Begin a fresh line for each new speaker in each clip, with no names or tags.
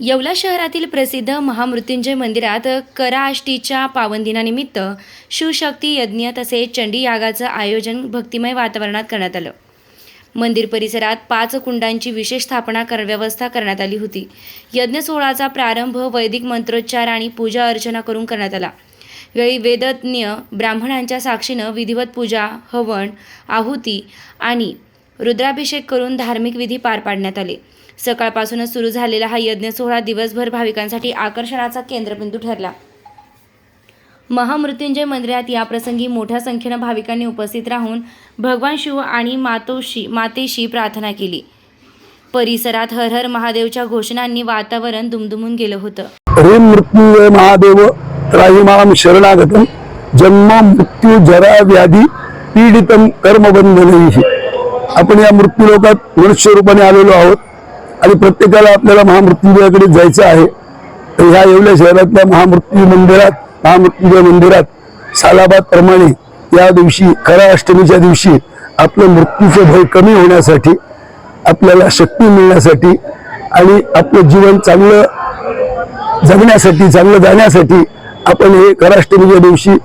येवला शहरातील प्रसिद्ध महामृत्युंजय मंदिरात कराष्टीच्या पावनदिनानिमित्त शिवशक्ती यज्ञ तसेच चंडी यागाचं आयोजन भक्तिमय वातावरणात करण्यात आलं. मंदिर परिसरात पाच कुंडांची विशेष स्थापना कर व्यवस्था करण्यात आली होती. यज्ञ सोहळाचा प्रारंभ वैदिक मंत्रोच्चार आणि पूजा अर्चना करून करण्यात आला. वेळी वेदज्ञ ब्राह्मणांच्या साक्षीनं विधिवत पूजा हवन आहुती आणि रुद्राभिषेक करून धार्मिक विधी पार पाडण्यात आले. सकाळपासूनच सुरू झालेला हा यज्ञ सोहळा दिवसभर भाविकांसाठी आकर्षणाचा केंद्रबिंदू ठरला. महामृत्युंजय मंदिरात याप्रसंगी मोठ्या संख्येनं भाविकांनी उपस्थित राहून भगवान शिव आणि मातोशी मातेशी प्रार्थना केली. परिसरात हर हर महादेवच्या घोषणांनी वातावरण दुमदुमून गेलं होतं.
ह्रीं मृत्युंजय महादेव. राहिमाम शरणागतम. जन्म मृत्यू जरा व्याधी. पीडितम कर्मबंधनैः. आपण या मृत्यू लोकात मनुष्य रूपाने आलेलो आहोत. आणि प्रत्येकाला आपल्याला महामृत्युंजयाकडे जायचं आहे. तर ह्या येवल्या शहरातल्या महामृत्यू मंदिरात महामृत्युंजय मंदिरात सालाबाद प्रमाणे या दिवशी खऱ्या अष्टमीच्या दिवशी आपलं मृत्यूचं भय कमी होण्यासाठी आपल्याला शक्ती मिळण्यासाठी आणि आपलं जीवन चांगलं जगण्यासाठी चांगलं जाण्यासाठी आपण हे खराष्टमीच्या दिवशी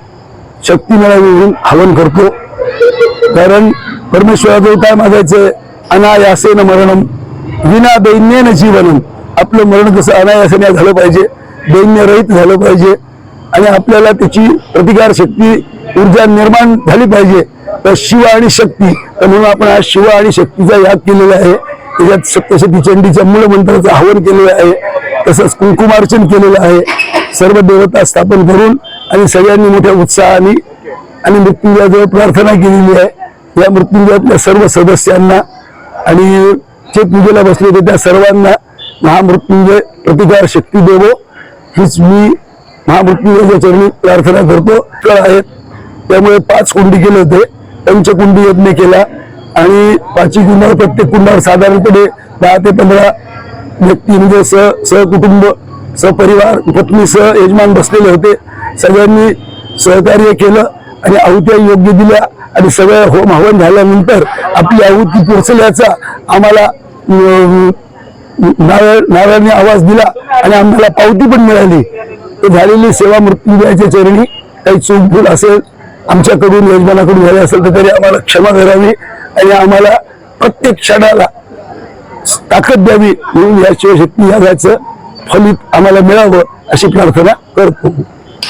शक्ती मिळावी म्हणून हवन करतो. कारण परमेश्वराचं काय मागायचं अनायासेन मरणम. विना दैन्यानं जीवन आपलं मरण कसं अनायासने झालं पाहिजे दैन्यरहित झालं पाहिजे आणि आपल्याला त्याची प्रतिकार शक्ती ऊर्जा निर्माण झाली पाहिजे तर शिव आणि शक्ती तर म्हणून आपण आज शिव आणि शक्तीचा याग केलेला आहे. त्याच्यात सप्तशती चंडीच्या मूळ मंत्राचं हवन केलेलं आहे. तसंच कुंकुमार्चन केलेलं आहे. सर्व देवता स्थापन करून आणि सगळ्यांनी मोठ्या उत्साहाने आणि मृत्युंजयाजवळ प्रार्थना केलेली आहे. या मृत्युंजयातल्या सर्व सदस्यांना आणि जे पूजेला बसले होते त्या सर्वांना महामृत्युंजय प्रतिकार शक्ती देवो. हीच मी महामृत्युंजयाच्या चरणी प्रार्थना करतो. कळ आहेत. त्यामुळे पाच कुंडी केले होते. पंचकुंडी यज्ञ केला. आणि पाचवी कुंडावर प्रत्येक कुंडावर साधारणपणे दहा ते पंधरा व्यक्ती म्हणजे स सहकुटुंब सपरिवार पत्नीसह यजमान बसलेले होते. सगळ्यांनी सहकार्य केलं आणि आहुत्या योग्य दिल्या. आणि सगळं होम हवन झाल्यानंतर आपली आहुती पोचल्याचा आम्हाला अं, नारळ नारळाने आवाज दिला आणि आम्हाला पावती पण मिळाली. तर झालेली सेवा मृत्यूंजयाच्या चरणी. काही चूक भूल असेल आमच्याकडून यजमानाकडून झाली असेल तर तरी आम्हाला क्षमा करावी आणि आम्हाला प्रत्येक क्षणाला ताकद द्यावी म्हणून या शिवशक्ती यागाचं फलित आम्हाला मिळावं अशी प्रार्थना करतो.